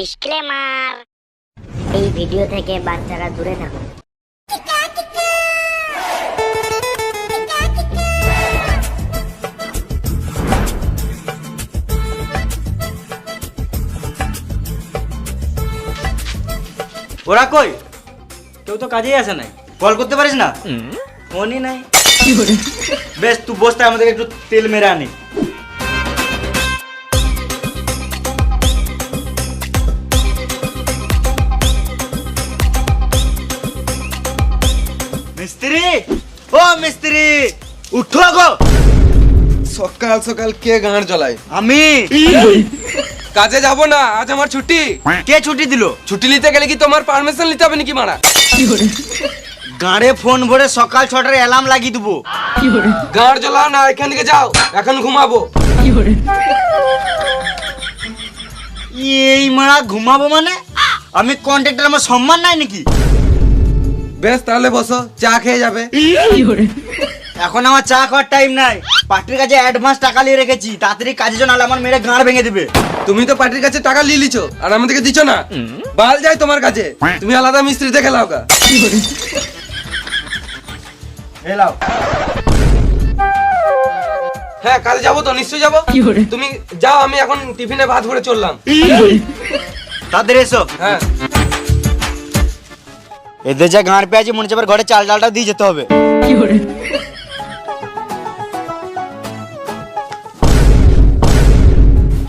Disclaimer এই video থেকে বাচ্চারা দূরে থাকুন ওরা কই? কেউ তো কাজেই আসে নাই। কল করতে পারিস না? ফোনই নাই। বেশ তুই বসতে আমাদের একটু তেল মেরে আনি। মিস্ত্রি! ও মিস্ত্রি! উঠো গো সকাল সকাল কে গাঁড় জ্বলায়? আমি! কাজে যাব না আজ আমার ছুটি। কে ছুটি দিল? ছুটি নিতে গেলে কি তোমার পারমিশন নিতে হবে নাকি মারা? গাড়ে ফোন ভরে সকাল ছটার অ্যালার্ম লাগিয়ে দেবো। গাঁড় জ্বলাও না এখান থেকে যাও এখন ঘুমাবো। এই মারা ঘুমাবো মানে? আমি কন্ট্রাক্টর আমার সম্মান নাই নাকি? বেশ তাহলে বসো চা খেয়ে যাবে। এখন আমার চা খাওয়ার টাইম নাই। পার্টির কাছে অ্যাডভান্স টাকা নিয়ে রেখেছি তাড়াতাড়ি কাজের জন্য আমার মেরে গাঁড় ভেঙে দেবে। তুমি তো পার্টির কাছে টাকা নিয়ে লিছো আর আমাদেরকে দিছো না। বাল যায় তোমার কাছে। তুমি আলাদা মিস্ত্রি দেখে লাও গা এলাও হ্যাঁ কাল যাব তো নিশ্চয়ই যাব। তুমি যাও আমি এখন টিফিনে ভাত ভরে চললাম। তাদের এসো হ্যাঁ। এদের যা গাঁড় পেয়েছে মনে হচ্ছে এবার ঘরে চাল ডালটা দিয়ে যেতে হবে।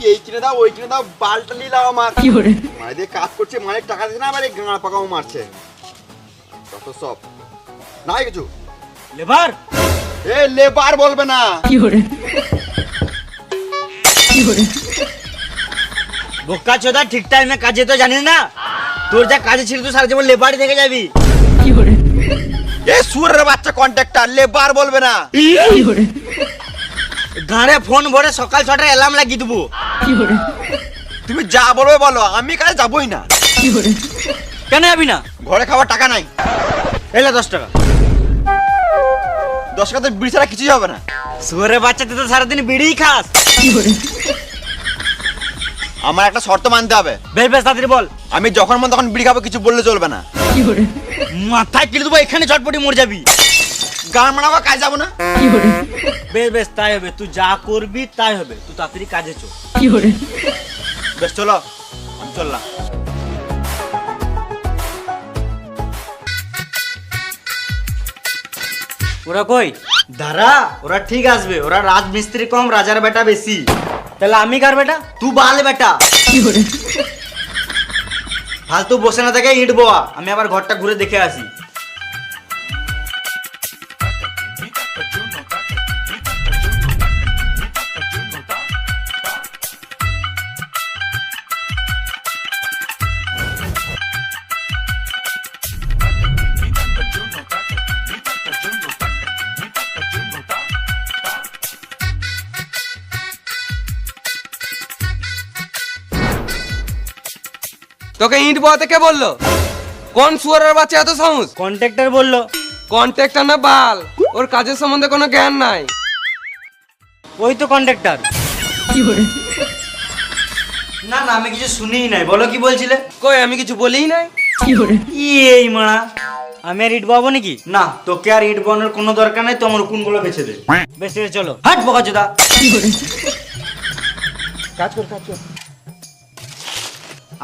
এই দাও ওই দাও বালটা নিলাম আমার। মানে দিয়ে কাজ করছে মানে টাকা দিচ্ছে না আবার এই গাঁড় পাকাও মারছে। কত সব। নাই কিছু? লেবার? এ লেবার বলবে না। বোকা চোদা ঠিক টাইমে কাজে তো জানিস না? তোর যা কাজে ছিল তুই সারা জীবন লেবারই থেকে যাবি। কি করে? এ সুরের বাচ্চা কন্ট্রাক্টর লেবার বলবে না। কি করে? গাঁড়ে ফোন ভরে সকাল ছটার অ্যালার্ম লাগিয়ে দেবো। কি করে? তুমি যা বলবে বলো আমি কাজে যাবই না। কি করে? কেন যাবি না? ঘরে খাওয়ার টাকা নাই। এলে দশ টাকা। দশ টাকা তো বিড়ি ছাড়া কিছুই হবে না। শুয়ারের বাচ্চা তুই তো সারাদিন বিড়িই খাস। আমার একটা শর্ত মানতে হবে। বেশ বেশ তাড়াতাড়ি বল। আমি যখন মন তখন বিড়ি খাব কিছু বললে চলবে না। মাথায় কিনে দেবো এখানে চটপটি মরে যাবি। গান মানাবো কাজ যাব না। বেশ বেশ তাই হবে। তুই যা করবি তাই হবে। তুই তাড়াতাড়ি কাজে চো বেশ চলো। আমি চললাম। ওরা কই? দাঁড়া ওরা ঠিক আসবে। ওরা রাজমিস্ত্রি কম রাজার বেটা বেশি। তাহলে আমি কার বেটা? তুই বাল বেটা। ফালতু বসে না থেকে ইট বোয়া। আমি আবার ঘরটা ঘুরে দেখে আসি। তোকে ইট বহাতে কে বলল? কোন সুয়ারের বাচ্চা এত সাহস? কন্ট্রাক্টর বলল। কন্ট্রাক্টর না বাল? ওর কাজের সম্বন্ধে কোনো জ্ঞান নাই। ওই তো কন্ট্রাক্টর না না আমি কিছু শুনিই নাই। বলো কি বলছিলে? কই আমি কিছু বলিই নাই? এই মারা। আমি আর ইট বাবো নাকি? না তোকে আর ইট বানোর কোনো দরকার নাই তোমার কোনগুলো বেছে দে। বেশ চলো। হাট বোকা চোদা কাজ কর কাজ কর।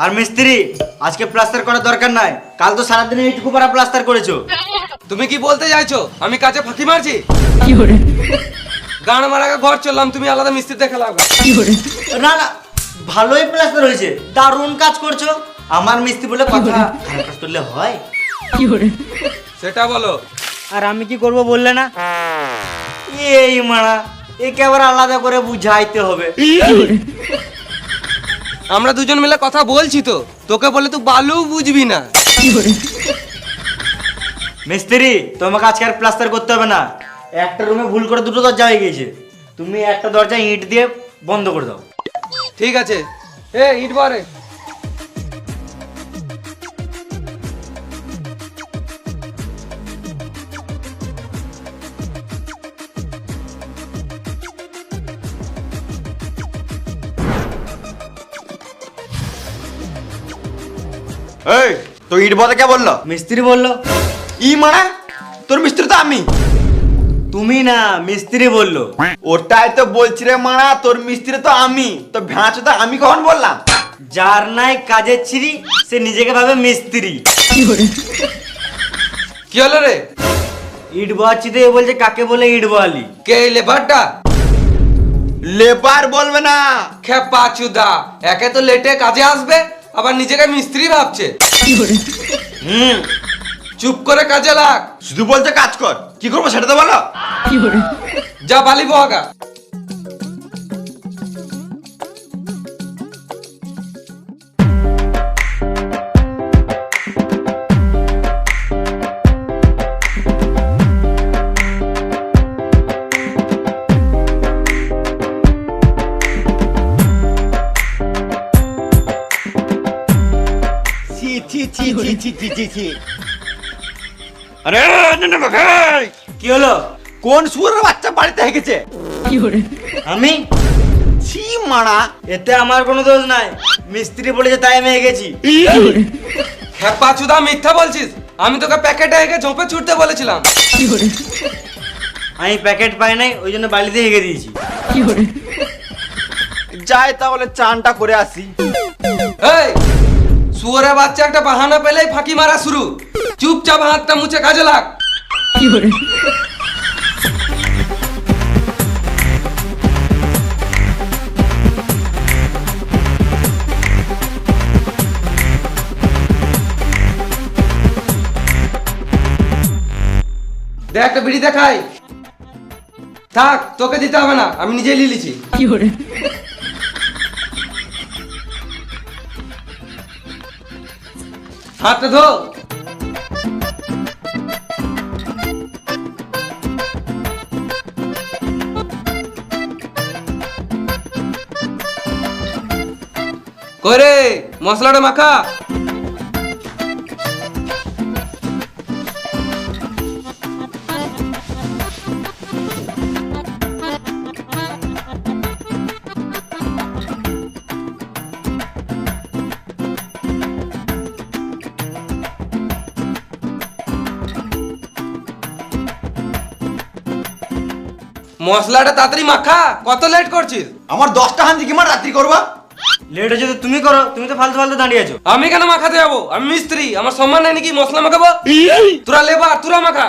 আর মিস্ত্রি আজকে প্লাস্টার করার দরকার নাই। কাল তো সারাদিন এইটুকু পারা প্লাস্টার করেছ। তুমি কি বলতে চাইছো? আমি কাজে ফাঁকি মারছি? গান মারা ঘর চললাম তুমি আলাদা মিস্ত্রি দেখে লাও গা। না না ভালোই প্লাস্টার হয়েছে। দারুণ কাজ করছ। আমার মিস্ত্রি বলে কথা খারাপ কাজ করলে হয়? সেটা বলো। আর আমি কি করব বললে না? এই মারা একে আবার আলাদা করে বুঝাইতে হবে। আমরা দুজন মিলে কথা বলছি তো। তোকে বলে তুই বালু বুঝবি না। মিস্ত্রি তোমাকে আজকে আর প্লাস্টার করতে হবে না। একটা রুমে ভুল করে দুটো দরজা হয়ে গেছে তুমি একটা দরজা ইট দিয়ে বন্ধ করে দাও। ঠিক আছে। এ ইট বারে। এই তো ইট বলতে কে বলল? মিস্ত্রি বলল। ই মানে? তোর মিস্ত্রি তো আমি। তুমি না মিস্ত্রি বলল। ওটাই তো বলছি রে মানা তোর মিস্ত্রি তো আমি। তো ভ্যাঁচো তো আমি কখন বললাম? যার নাই কাজের ছিরি সে নিজেকে ভাবে মিস্ত্রি। কি হলো? রে? ইট বাচ্ছি দিয়ে বলছে কাকে বলে ইট বালি কে এই লেবারটা? লেবার বলবে না। খেপা চুদা একে তো লেটে কাজে আসবে। আবার নিজেকে মিস্ত্রি ভাবছে। হুম চুপ করে কাজে লাগ। শুধু বলতে কাজ কর। কি করব সেটা তো বলো। যা বালি বহাগা। ছি ছি ছি ছি ছি ছি আরে না, না, না, ভাই! কি হলো? কোন সুরের বাচ্চা বাড়িতে হেগেছে আমি? ছি মারা। এতে আমার কোনো দোষ নাই। মিস্ত্রি বলেছে তাই আমি গেছি খেপা চুদা মিথ্যা বলছিস? আমি তোকে প্যাকেটে হেগে ঝোপে ছুটতে বলেছিলাম। আমি প্যাকেট পাই নাই ওই জন্য বালিতে হেগে দিয়েছি। যাই তাহলে চানটা করে আসি। এই শুয়োরের বাচ্চা একটা বাহানা পেলেই ফাঁকি মারা শুরু। চুপচাপ হাতটা মুছে কাজে লাগ। দেখ একটা বিড়ি দেখাই। থাক, তোকে দিতে হবে না, আমি নিজেই লিলিছি হাতটা ধো। করে মশলাটা মাখা। মশলাটা তাড়াতাড়ি মাখা। কত লেট করছিস? আমার দশটা হান্দি কিমান রাত্রি করবা? লেট হচ্ছে তো তুমি করো তুমি তো ফালতু ফালতু দাঁড়িয়ে আছো। আমি কেন মাখাতে যাব? আমি মিস্ত্রি আমার সম্মান নেই নাকি মশলা মাখাবো? তোরা লেবার তোরা মাখা।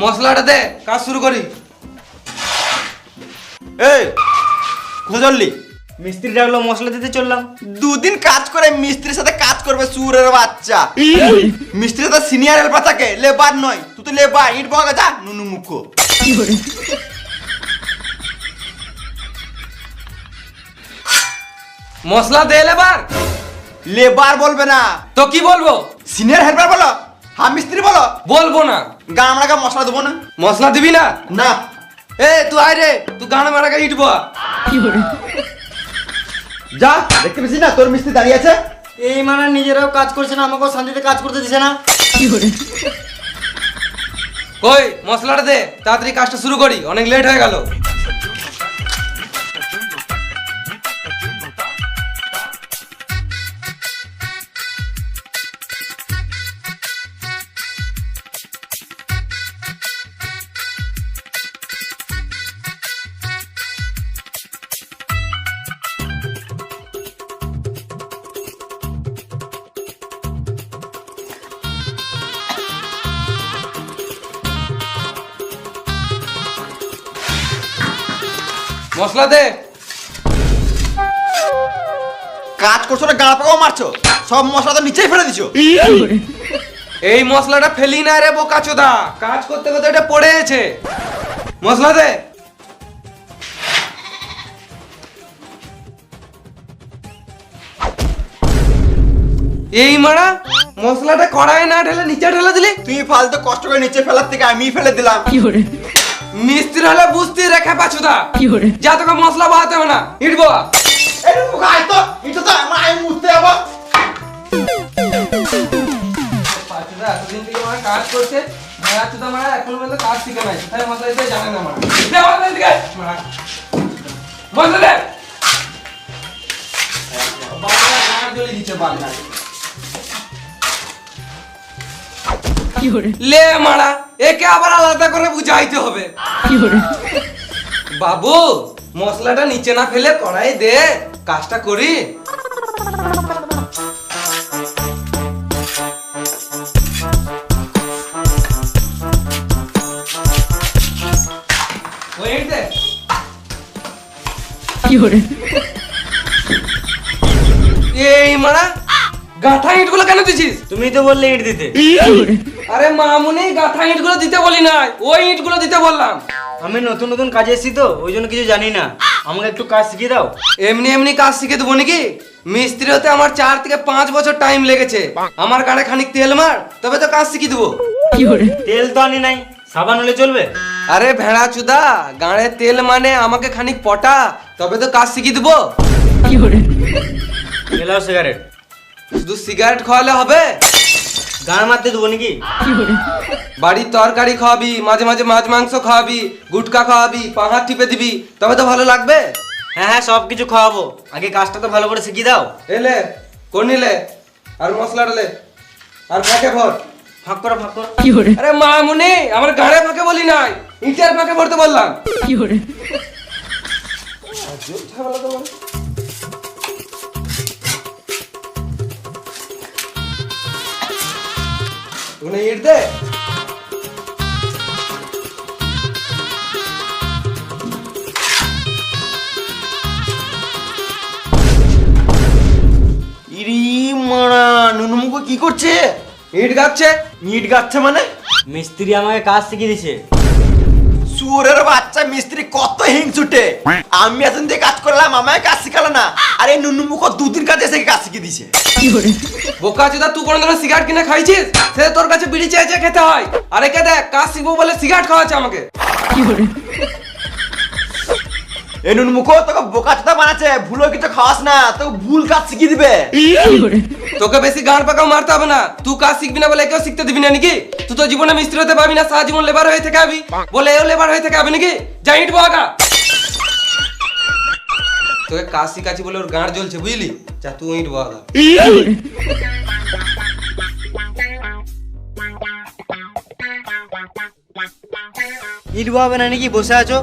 মশলাটা দে কাজ শুরু করি। এই কোথায় চললি? মিস্ত্রি ডাকলো মশলা দিতে চললাম। দুদিন কাজ করে মিস্ত্রির সাথে কাজ করবে সুরের বাচ্চা। মিস্ত্রি তো সিনিয়র হেল্পার থাকে লেবার নয়। তুই তো লেবার ইট বগা যা নুনু মুখ। মশলা দে লেবার লেবার বলবে না। তো কি বলব? সিনিয়র হেল্পার বলো? হ্যাঁ মিস্ত্রি বলো। বলব না। গান আমরা গা মশলা দেবো না। মশলা দিবি না? না। এ তুই আয় রে তুই গান মারাকে ইটবো। যা দেখতে পেয়েছিস না? তোর মিস্ত্রি দাঁড়িয়ে আছে। এই মানে নিজেরাও কাজ করছে না আমাকেও শান্তিতে কাজ করতে দিছে না। কই মশলাটা দে তাড়াতাড়ি কাজটা শুরু করি অনেক লেট হয়ে গেল। মশলা দে। কাজ করছ না গাড়া পাকাও মারছো? সব মশলা তো নিচেই ফেলে দিছো। এই মশলাটা ফেলি না রে বোকা চোদা। কাজ করতে করতে এটা পড়ে আছে মশলা দে। এই মারা মশলাটা কড়ায় না ঢেলে নিচে ঢেলে দিলি? তুই ফালতু কষ্ট করে নিচে ফেলার থেকে আমি ফেলে দিলাম। কি করে? মিস্ত্রি হলে বুঝতে রেখে পাছুদা যা তোকে মশলা বাহাতে হবে না ইট বাবা এই মুখে আয় তো এটা তো আমার আমি মুছতে যাব। পাছুদা এতদিন থেকে আমার কাজ করছে। মারা মারা এখন পর্যন্ত কাজ শিখে নাই তাই মশলা দিতে জানে না মারা দে মশলা দে। দিচ্ছে বাংলা লে মারা একে আবার আলাদা করে বুঝাইতে হবে। বাবু মশলাটা নিচে না ফেলে কড়াই দে কাজটা করি। এই মারা গাঁথা ইটগুলো কেন দিছিস? তুমি তো বললে ইট দিতে। আরে মামুনি গাঁথা ইটগুলো দিতে বলি নাই। ওই ইটগুলো দিতে বললাম। আমি নতুন নতুন কাজে এসেছি তো ওই জন্য কিছু জানি না। আমাকে একটু কাজ শিখিয়ে দাও। এমনি এমনি কাজ শিখে দেবো নাকি? মিস্ত্রি হতে আমার চার থেকে পাঁচ বছর টাইম লেগেছে। আমার গাড়ে খানিক তেল মার তবে তো কাজ শিখিয়ে দেবো। তেল তো আনি নাই সাবান হলে চলবে? আরে ভেড়া চুদা গাড়ে তেল মানে আমাকে খানিক পটা তবে তো কাজ শিখিয়ে দেবো। সিগারেট শুধু সিগারেট খাওয়ালে হবে? গান মারতে দেবো নাকি? বাড়ির তরকারি খাওয়াবি মাঝে মাঝে মাছ মাংস খাওয়াবি গুটকা খাওয়াবি পাহাড় টিপে দিবি তবে তো ভালো লাগবে? হ্যাঁ হ্যাঁ সব কিছু খাওয়াবো। আগে কাজটা তো ভালো করে শিখিয়ে দাও। এলে কোন নিলে? আর মশলা ডালে আর ফাঁকে ভর। ফাঁক করো ফাঁক করো। আরে মা মামুনি আমার গাড়ে ফাঁকে বলি নাই। ইটের ফাঁকে ভরতে বললাম। ওখানে মারা নুনুমুখো কি করছে? ইট গাচ্ছে? ইট গাচ্ছে মানে? মিস্ত্রি আমাকে কাজ শিখিয়ে দিছে। সুরের বাচ্চা মিস্ত্রি কত হিংসুটে। আমি এতদিন দিয়ে কাজ করলাম আমায় কাজ শিখালো না। আর এই নুনু মুখ দুদিন কাজ এসে কাজ শিখিয়ে দিছে বোকা চোদা তুই কোনো ধরনের সিগারেট কিনে খাইছিস? সে তোর কাছে বিড়ি চেয়ে চেয়ে খেতে হয়। আরে কে দেখ কাজ শিখব বলে সিগারেট খাওয়াচ্ছে আমাকে। এ নুনুমুখো তোকে বোকা চোদা বানাচ্ছে ভুলো কিছু খাওয়াস না তোকে ভুল কাজ শিখিয়ে দিবে। তোকে বেশি গান পাকাও মারতে হবে না। তুই কাজ শিখবি না বলে কেউ শিখতে দিবি না নাকি? তুই তো জীবনে মিস্ত্রি হতে পারবি না সারা জীবন লেবার হয়ে থেকে আবি। বলে এও লেবার হয়ে থেকে আবি নাকি? যাই ইট বাগা তোকে কাজ শিখাচ্ছি বলে ওর গাঁড় জ্বলছে বুঝলি? যা তুই ইট বাগা ইট হবে না নাকি? বসে আছো?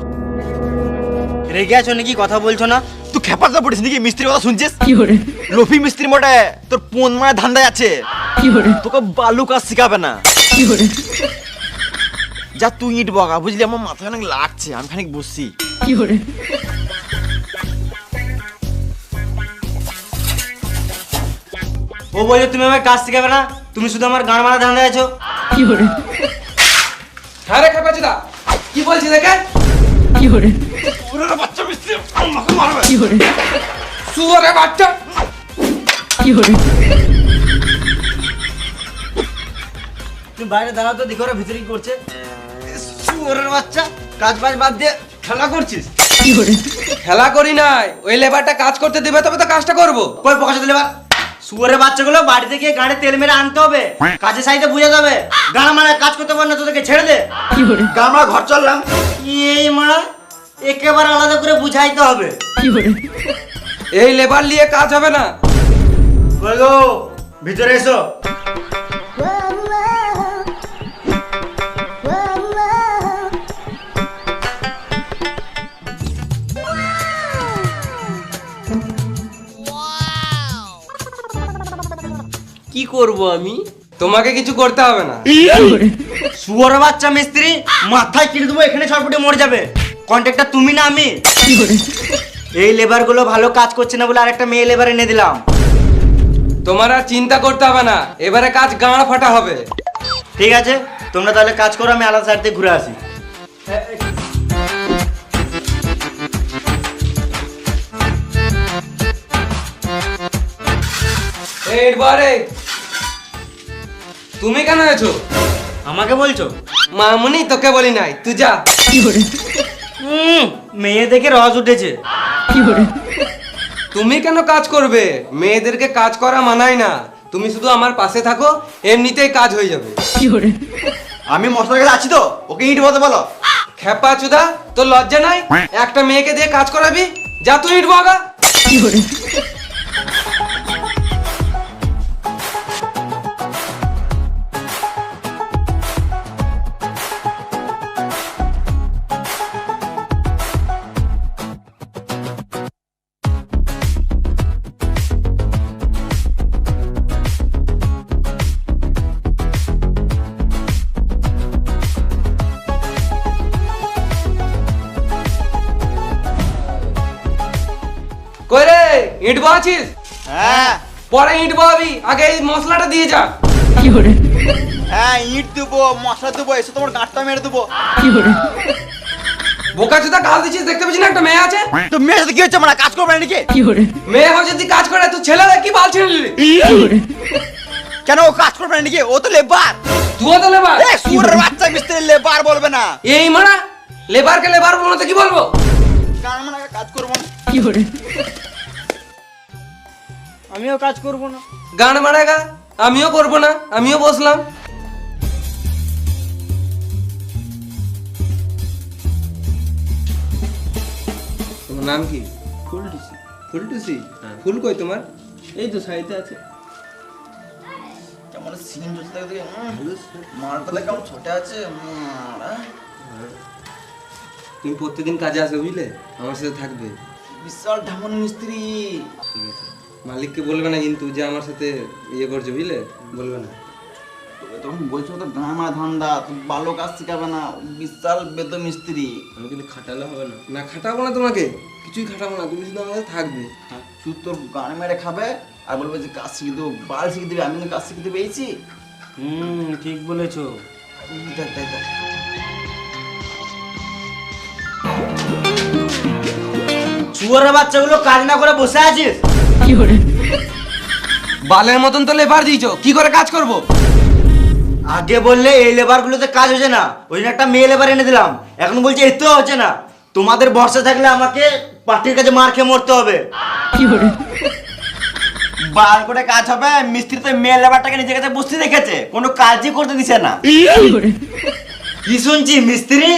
রেগে আছো নাকি? কথা বলছো না? তুই খেপাতে পড়িস নাকি? মিস্ত্রির কথা শুনছিস? লফি মিস্ত্রি মোটে তোর পোন মারা ধান্দায় আছে। তোকে বালু কাজ শিখাবে না। যা তুই ইট বগা বুঝলি? আমার মাথা অনেক লাগছে আমি খানিক বসছি ও বলছে তুমি আমাকে কাজ শিখাবে না? তুমি শুধু আমার গান মারা ধান্দা আছো? হ্যাঁ রে খেপা চোদা কি বলছিস দেখে ওরে বাচ্চা মিস্ত্রি আমাকে মারবে শুয়োরে বাচ্চা তুমি বাইরে দাঁড়াও তো দেখো ওরা ভিতরে কি করছে। শুয়োরের বাচ্চা কাজ বাজ বাদ দিয়ে খেলা করছিস। খেলা করি নাই ওই লেবারটা কাজ করতে দিবে তবে তো কাজটা করব। কই দিলে বা শুয়োরের বাচ্চাগুলো বাড়িতে গিয়ে গাড়ি তেল মেরে আনতে হবে। কাজের সাইডে বুঝে যাবে। গান মারা কাজ করতে পারে না তোদেরকে ছেড়ে দে। আমরা ঘর চললাম। এই মারা একেবারে আলাদা করে বুঝাইতে হবে। এই লেবার নিয়ে কাজ হবে না। গো? ভিতরে এসো। কি করব আমি? তোমাকে কিছু করতে হবে না। শুয়োরের বাচ্চা মিস্ত্রি মাথায় কিনে দেবো এখানে ছটপটে মরে যাবে। কন্ট্রাক্টর তুমি না আমি। এই লেবারগুলো ভালো কাজ করছে না বলে আরেকটা মেয়ে লেবার এনে দিলাম। তোমার আর চিন্তা করতে হবে না এবারে কাজ গাঁড় ফাটা হবে। ঠিক আছে তোমরা তাহলে কাজ করো আমি আলাদা সাইড থেকে ঘুরে আসি। এই ইট বারে তুমি কেন আছো আমাকে বলছো? মামুনি তোকে বলি নাই তুই যা। মেয়ে দেখে রস উঠেছে। তুমি কেন কাজ করবে? মেয়েদেরকে কাজ করা মানায় না। তুমি শুধু আমার পাশে থাকো এমনিতেই কাজ হয়ে যাবে। আমি মশলা গেলে আছি তো ওকে ইট বলতে বলো। খেপা চুদা তোর লজ্জা নাই? একটা মেয়েকে দিয়ে কাজ করাবি? যা তুই ইট বাগা। বাছিস হ্যাঁ। পরে ইট বাবি আগে এই মশলাটা দিয়ে যা। কি করে? হ্যাঁ ইট দেবো মশলা দেবো এসে তোমার গাঁটটা মেরে দেবো। বোকা চুদা গাল দিচ্ছিস দেখতে পাচ্ছিস না একটা মেয়ে আছে? তো মেয়ের সাথে কি হচ্ছে? মানে কাজ করবে নাকি? মেয়ে হয়ে যদি কাজ করে তুই ছেলে কি বাল ছেড়ে নিলি কেন ও কাজ করবে নাকি? ও তো লেবার। তুইও তো লেবার। এ সুরের বাচ্চা মিস্ত্রি লেবার বলবে না। এই মারা লেবারকে লেবার বলতে তো কি বলব? কারণ মানে কাজ করব? না আমিও কাজ করব না। গান মারাগা আমিও করব না আমিও বসলাম। তোমার নাম কি? ফুলটুসি। ফুলটুসি? ফুল কই তোমার? এই তো সাইডে আছে। কেমন সিন চলছে দেখে মারটা কেমন ছোট আছে মারা। তুমি প্রত্যেকদিন কাজে আসবে বুঝলে? আমার সাথে থাকবে। বিশাল ঢামন মিস্ত্রি। ঠিক আছে। মালিককে বলবে না কিন্তু যে আমার সাথে ইয়ে করছে বুঝলে? বলবে না। তখন বলছো তো গামা ধান্দা ভালো কাজ শিখাবে না বিশাল বেদ মিস্ত্রি আমি কিন্তু খাটালে হবে না। না খাটাবো না তোমাকে। কিছুই খাটাবো না তুমি শুধু সাথে থাকবে। শুধু তোর গান মেরে খাবে আর বলবে যে কাজ শিখে দেবো বাল শিখে দেবে আমি কিন্তু কাজ শিখতে পেয়েছি? হুম ঠিক বলেছ। দেখ দেখ দেখ। শুয়ারের বাচ্চাগুলো কাজ না করে বসে আছিস? বালের মতন তো লেবার দিয়েছ কি করে কাজ করব? আগে বললে এই লেবার গুলোতে কাজ হচ্ছে না ওই জন্য একটা মেয়ে লেবার এনে দিলাম এখন বলছে এতেও হচ্ছে না তোমাদের বর্ষা থাকলে আমাকে পার্টির কাছে মার খেয়ে মরতে হবে। বার করে? কাজ হবে মিস্ত্রি তো মেয়ে লেবারটাকে নিজের কাছে বসতে রেখেছে কোনো কাজই করতে দিছে না। কি শুনছি মিস্ত্রি?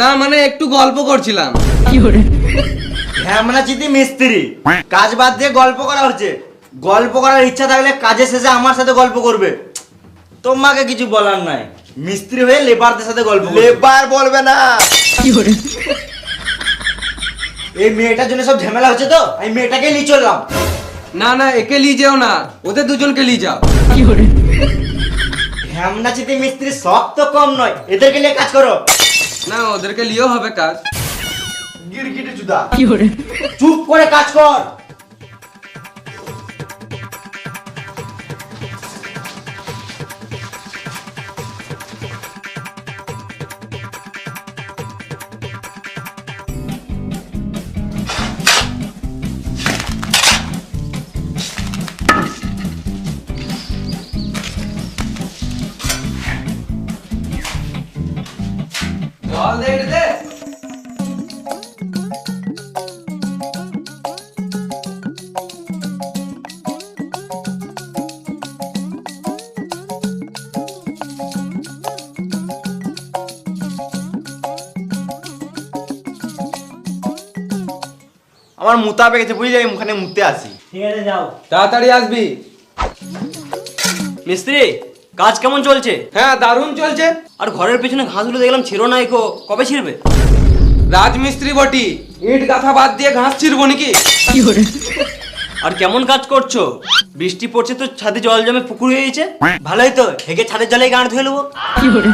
না মানে একটু গল্প করছিলাম। হ্যামনা চিতি মিস্ত্রি। কাজ বাদ দিয়ে গল্প করা হচ্ছে। গল্প করার ইচ্ছা থাকলে কাজের শেষে আমার সাথে গল্প করবে। তোমাকে কিছু বলার নাই। মিস্ত্রি হয়ে লেবারদের সাথে গল্প লেবার বলবে না। এই মেয়েটার জন্য সব ঝামেলা হচ্ছে তো? আমি মেয়েটাকে নিয়ে চললাম। না না একে নিয়ে যেও না। ওদের দুজনকে নিয়ে যাও। কি হ্যামনা চিতি মিস্ত্রি সব তো কম নয়। এদেরকে নিয়ে কাজ করো। না ওদেরকে নিয়েও হবে কাজ। গিরগিটি জুদা চুপ করে কাজ কর। আমার মুতা পেয়ে গেছে বুঝলি আমি ওখানে মুতে আসি ঠিক আছে যাও। তাড়াতাড়ি আসবি। মিস্ত্রি কাজ কেমন চলছে? হ্যাঁ দারুণ চলছে। আর ঘরের পেছনে ঘাসগুলো দেখলাম ছিল না এখো কবে ছিড়বে? রাজমিস্ত্রি বটি ইট গাথা বাদ দিয়ে ঘাস ছিড়বো নাকি? আর কেমন কাজ করছ? বৃষ্টি পড়ছে তো ছাদে জল জমে পুকুর হয়ে গেছে। ভালোই তো হেগে ছাদের জলে গান ধুয়ে নেব।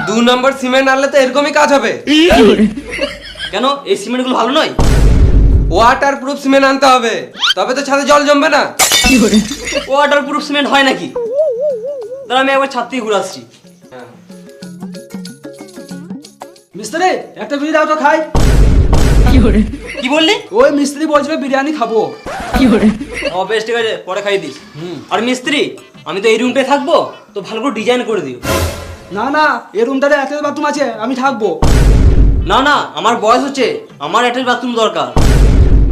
দু নম্বর সিমেন্ট আনলে তো এরকমই কাজ হবে। কেন এই সিমেন্টগুলো ভালো নয়? ওয়াটার প্রুফ সিমেন্ট আনতে হবে। তবে তো ছাদে জল জমবে না। ওয়াটার প্রুফ সিমেন্ট হয় নাকি? দাঁড়া আমি একবার ছাদ থেকে ঘুরে আসছি। মিস্ত্রি একটা বিড়ি দাও তো খাই। কি বললি? ওই মিস্ত্রি বলছিল বিরিয়ানি খাব। কি ও বেশ ঠিক আছে পরে খাই দিস। আর মিস্ত্রি আমি তো এই রুমটায় থাকব তো ভালো করে ডিজাইন করে দিও। না না এই রুমটাতে অ্যাটাচ বাথরুম আছে আমি থাকব। না না আমার বয়স হচ্ছে আমার অ্যাটাচ বাথরুম দরকার।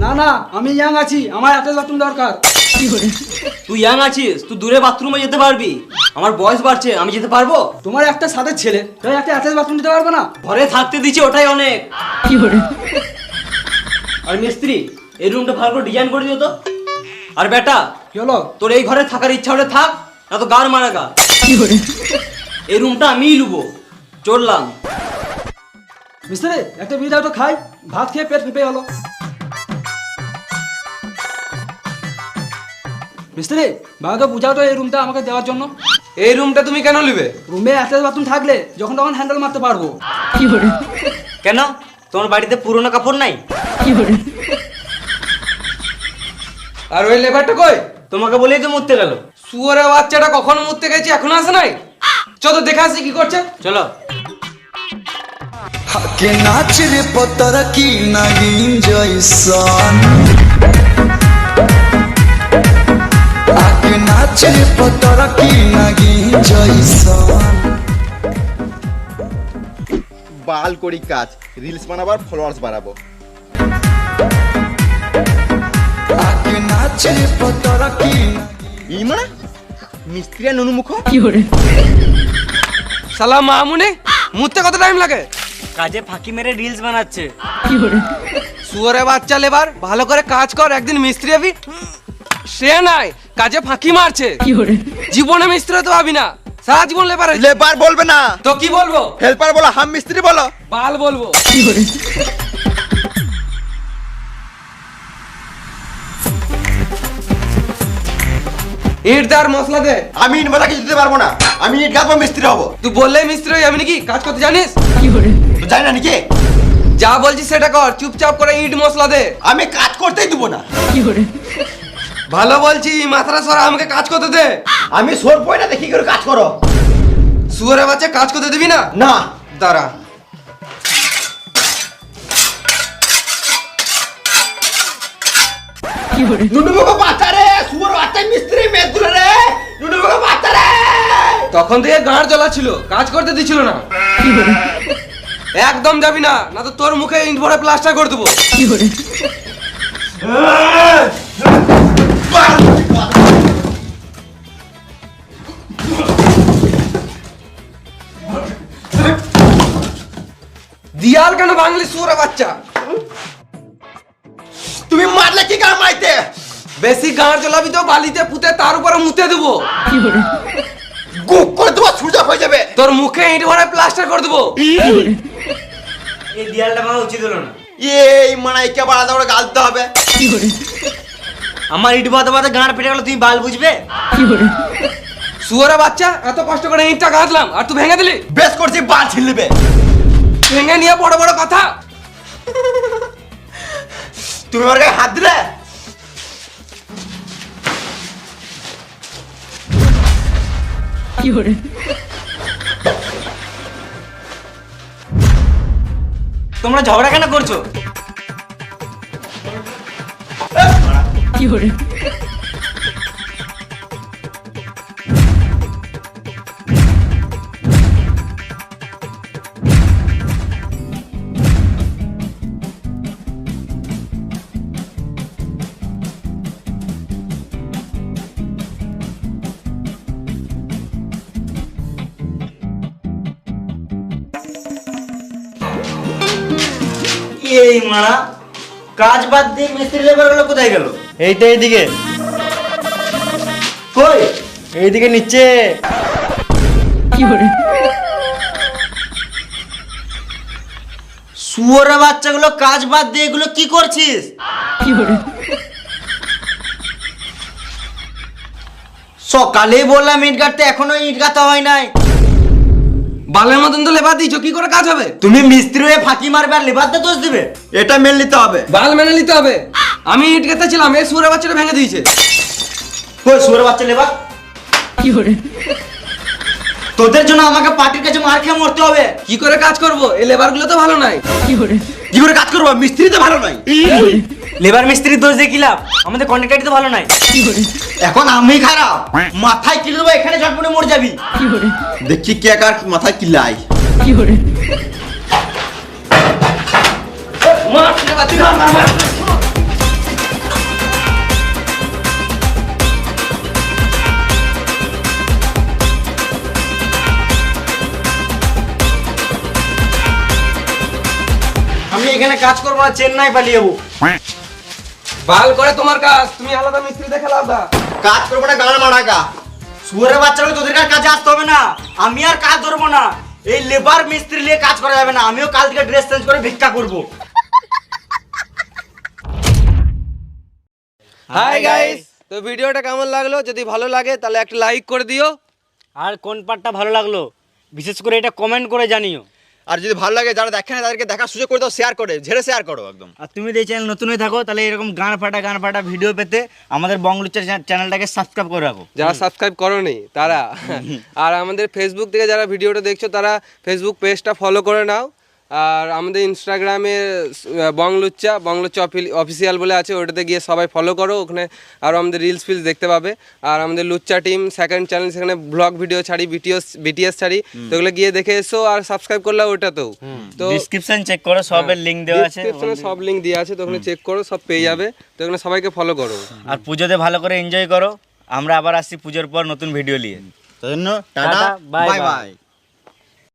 না না আমি ইয়াং আছি আমার অ্যাটাচ বাথরুম দরকার। তুই ইয়াং আছিস তুই দূরে বাথরুমে যেতে পারবি। আমার বয়স বাড়ছে আমি যেতে পারব? তোমার একটা সাথে ছেলে তাই একটা অ্যাটাচ বাথরুম দিতে পারবে না? ঘরে থাকতে দিচ্ছি ওটাই অনেক। আর মিস্ত্রি এই রুমটা ভালো করে ডিজাইন করে দিও তো। আর বেটা কি হলো? তোর এই ঘরে থাকার ইচ্ছা হলে থাক না তো গার মারা গা। এই রুমটা আমিই লুবো চললাম। মিস্ত্রি একটা দাও তো খাই ভাত খেয়ে পেট ফেপে হলো মিস্ত্রি বাবাকে বুঝাও তো এই রুমটা আমাকে দেওয়ার জন্য। এই রুমটা তুমি কেন নিবে? রুমে অ্যাটাচ বাথরুম থাকলে যখন তখন হ্যান্ডেল মারতে পারব। কি করে কেন? তোমার বাড়িতে পুরনো কাপড় নাই? কি করে আর ওই লেবারটা কই? তোমাকে বলি তো মরতে গেল। শুয়োরের বাচ্চাটা কখন মরতে গেছে এখন আসে নাই? চলো দেখে আসি কি করছে। চলো। হাকে রে পতারা কি নাগিন জয়সান? नाच रे पतर की नागिन जैसन বাল করি কাজ রিলস বানাবার ফলোয়ার্স বাড়াবো आके नाच रे पतर की ই মানে মিস্ত্রি আর নুনু মুখ শালা মামুনি মুততে কত টাইম লাগে কাজে ফাঁকি মেরে রিলস বানাচ্ছে শুয়োরের বাচ্চা লেবার ভালো করে কাজ কর একদিন মিস্ত্রি হবি সে নাই কাজে ফাঁকি মারছে। জীবনে মিস্ত্রি হতে পাবি না সারা জীবন লেবার লেবার বলবে না। তো কি বলব? হেল্পার বলো হাম মিস্ত্রি বলো। বাল বলব। ইট দার মশলা দে। আমি ইট বাতা কিছু দিতে পারব না। আমি ইট গাঁথবো মিস্ত্রি হব। তুই বললেই মিস্ত্রি হয়ে যাবি নাকি? কাজ করতে জানিস? তো জানি না নাকি? যা বলছিস সেটা কর চুপচাপ করে ইট মশলা দে। আমি কাজ করতেই দেবো না। ভালো বলছি মাথাটা সরা আমাকে কাজ করতে দে। আমি সোর পয় না দেখি করে কাজ করো। শুয়োরের বাচ্চা কাজ করতে দিবি না? না। দাঁড়া। বাচ্চা রে সুয়ার বাচ্চা মিস্ত্রি মেদুলে রে। বাচ্চা রে। তখন থেকে গাঁড় জ্বলা ছিল কাজ করতে দিছিল না। একদম যাবি না না তো তোর মুখে ইট ভরে প্লাস্টার করে দেবো। দিয়াল কেন বাংলি সুরা বাচ্চা? তুমি মারলে কি কার মাইতে? বেশি গাঁড় জ্বলাবি তো বালিতে পুঁতে তার উপরে মুতে দেবো। গুক করে তোমার সুজা হয়ে যাবে। তোর মুখে ইট ভরে প্লাস্টার করে দেবো। এই দেয়ালটা ভাঙা উচিত হলো না। এই মানে কে বাড়াতে করে গালতে হবে। আমার ইট বাদে বাদে গাঁড় পেটে গেল তুমি বাল বুঝবে? সুয়ারা বাচ্চা এত কষ্ট করে ইটটা গাঁথলাম আর তুই ভেঙে দিলি? বেশ করছি বাল ছিলবে ভেঙে নিয়ে বড় বড় কথা। তুমি আমার গায়ে হাত দিলে? তোমরা ঝগড়া কেন করছ? এই মারা কাজ বাদ দিয়ে মিস্ত্রি লেবারগুলো কোথায় গেল? এইটা এইদিকে। কই? এইদিকে নিচে। শুয়োরের বাচ্চাগুলো কাজ বাদ দিয়ে এগুলো কি করছিস? সকালেই বললাম ইট গাঁথতে এখনও ইট গাঁথা হয় নাই। বালের মতন তো লেবার দিয়েছ কি করে কাজ হবে? তুমি মিস্ত্রি হয়ে ফাঁকি মারবে আর লেবারতে দোষ দিবে? এটা মেনে নিতে হবে। বাল মেনে নিতে হবে। আমি ইট গেঁথেছিলাম এই সুরে বাচ্চাটা ভেঙে দিয়েছে। কই শুয়োরের বাচ্চা লেবার? কি করে? তোদের জন্য আমাকে পার্টির কাছে মার খেয়ে মরতে হবে। কি করে কাজ করব? এই লেবারগুলো তো ভালো নাই। কি করে? কাজ করব মিস্ত্রি তো ভালো নাই লেবার মিস্ত্রি দোষ দিয়ে কিলাম আমাদের কন্ট্রাক্টারই তো ভালো নাই। এখন আমি খারাপ। মাথায় কিলে দেবো এখানে ঝটপটে মরে যাবি। দেখছি কে কার মাথায় কি লাই। এখানে কাজ করব না চেন্নাই পালিয়ে যাব। ভালো করে তোমার কাজ তুমি আলাদা মিস্ত্রি দেখে আলাদা কাজ করব না গান মারাকা শুয়ারের বাচ্চা বলে তোদের কাজে আসতে হবে না। আমি আর কাজ ধরবো না। এই লেবার মিস্ত্রি নিয়ে কাজ করা যাবে না। আমিও কাল থেকে ড্রেস চেঞ্জ করে ভিক্ষা করব। হাই গাইস তো ভিডিওটা কেমন লাগল? যদি ভালো লাগে তাহলে একটা লাইক করে দিও। আর কোন পার্টটা ভালো লাগল? বিশেষ করে এটা কমেন্ট করে জানিও। আর যদি ভালো লাগে যারা দেখে না তাদেরকে দেখার সুযোগ করে দাও শেয়ার করে ঝেড়ে শেয়ার করো একদম। আর তুমি যদি এই চ্যানেল নতুন হয়ে থাকো তাহলে এরকম গান ফাটা গান ফাটা ভিডিও পেতে আমাদের বঙ্গলুচার চ্যানেলটাকে সাবস্ক্রাইব করে রাখো। যারা সাবস্ক্রাইব করো করনি তারা। আর আমাদের ফেসবুক থেকে যারা ভিডিওটা দেখছ তারা ফেসবুক পেজটা ফলো করে নাও। আর আমাদের ইনস্টাগ্রামে বংলুচ্চা বংলুচ্চা অফিসিয়াল বলে আছে ওটাতে গিয়ে সবাই ফলো করো ওখানে আরও আমাদের রিলস ফিলস দেখতে পাবে। আর আমাদের লুচ্চা টিম সেকেন্ড চ্যানেল সেখানে ব্লগ ভিডিও ছাড়ি বিটিএস বিটিএস ছাড়ি তো ওগুলো গিয়ে দেখে এসো আর সাবস্ক্রাইব করলে ওটাতেও। তো ডিসক্রিপশন চেক করো সবের লিংক দেওয়া আছে ডিসক্রিপশনে সব লিঙ্ক দেওয়া আছে তো ওখানে চেক করো সব পেয়ে যাবে তো ওখানে সবাইকে ফলো করো। আর পুজোতে ভালো করে এনজয় করো আমরা আবার আসছি পুজোর পর নতুন ভিডিও নিয়ে। তাই জন্য টাটা, বাই বাই